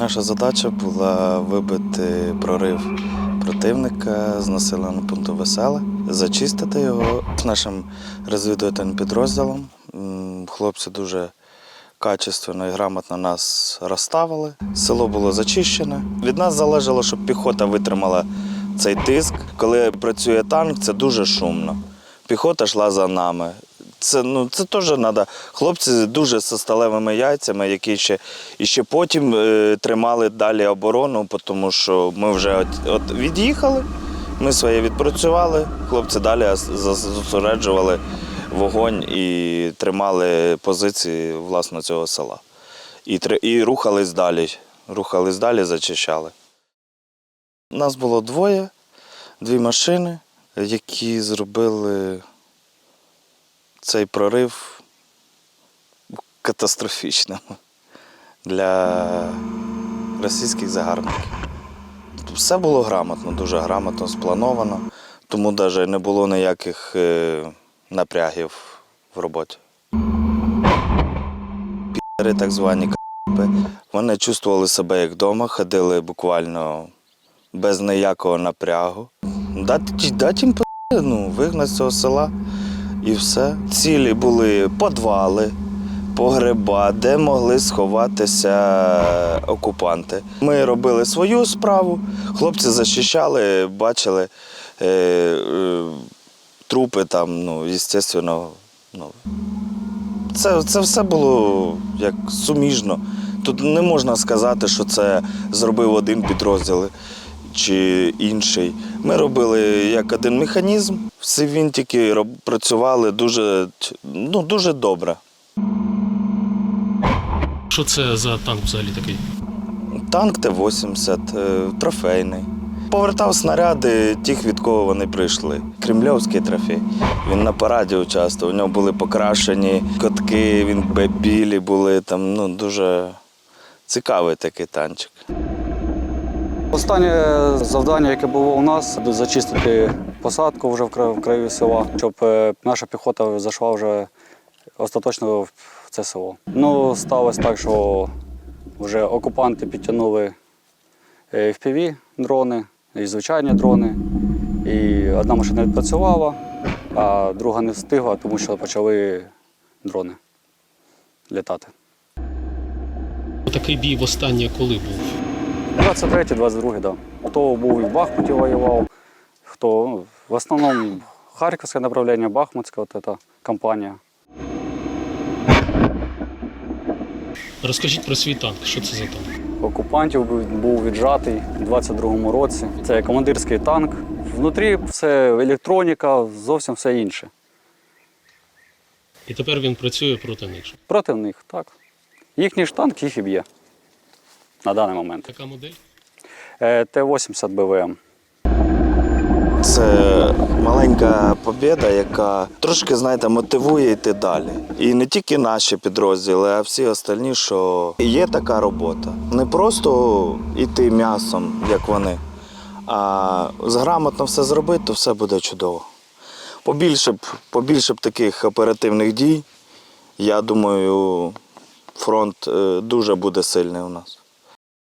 Наша задача була вибити прорив противника з населеного пункту Веселе, зачистити його нашим розвідувальним підрозділом. Хлопці дуже качественно і грамотно нас розставили. Село було зачищене. Від нас залежало, щоб піхота витримала цей тиск. Коли працює танк, це дуже шумно. Піхота йшла за нами. Це, ну, це теж треба. Хлопці дуже зі сталевими яйцями, які ще, і ще потім е, тримали далі оборону, тому що ми вже от, от від'їхали, ми своє відпрацювали, хлопці далі зосереджували вогонь і тримали позиції власне цього села. І, і рухались далі. Рухались далі, зачищали. Нас було двоє, дві машини, які зробили цей прорив катастрофічним для російських загарбників. Все було грамотно, дуже грамотно сплановано, тому навіть не було ніяких е, напрягів в роботі. Пі***ри, так звані к***пи, вони чувствували себе як вдома, ходили буквально без ніякого напрягу. Дати, дати їм ну, вигнати з цього села і все. Цілі були підвали, погреба, де могли сховатися окупанти. Ми робили свою справу, хлопці захищали, бачили е, е, трупи там, ну, звісно, ну, це, це все було як суміжно. Тут не можна сказати, що це зробив один підрозділ чи інший. Ми робили як один механізм. Всі вінтики працювали дуже, ну, дуже добре. Що це за танк взагалі такий? Танк Т-80, е, трофейний. Повертав снаряди тих, від кого вони прийшли. Кремльовський трофей. Він на параді участвував. У нього були покрашені котки, він білі були. Там, ну, дуже цікавий такий танчик. Останнє завдання, яке було у нас, зачистити посадку вже в кра- краю села, щоб е, наша піхота зайшла вже остаточно в це село. Ну, сталося так, що вже окупанти підтягнули е, FPV дрони і звичайні дрони. І одна машина відпрацювала, а друга не встигла, тому що почали дрони літати. Такий бій востаннє коли був? 23 22 да. Хто був і в Бахмуті воював, хто ну, в основному Харківське направлення, Бахмутська, от эта компанія. Розкажіть про свій танк, що це за танк? Окупантів був віджатий у 22-му році. Це командирський танк. Внутрі все електроніка, зовсім все інше. І тепер він працює проти них. Проти них, так. Їхній ж танк їх і б'є на даний момент. Така модель? Е, Т-80 БВМ. Це маленька побіда, яка трошки, знаєте, мотивує йти далі. І не тільки наші підрозділи, а всі остальні, що є така робота. Не просто йти м'ясом, як вони, а грамотно все зробити, то все буде чудово. Побільше б, побільше б таких оперативних дій, я думаю, фронт е, дуже буде сильний у нас.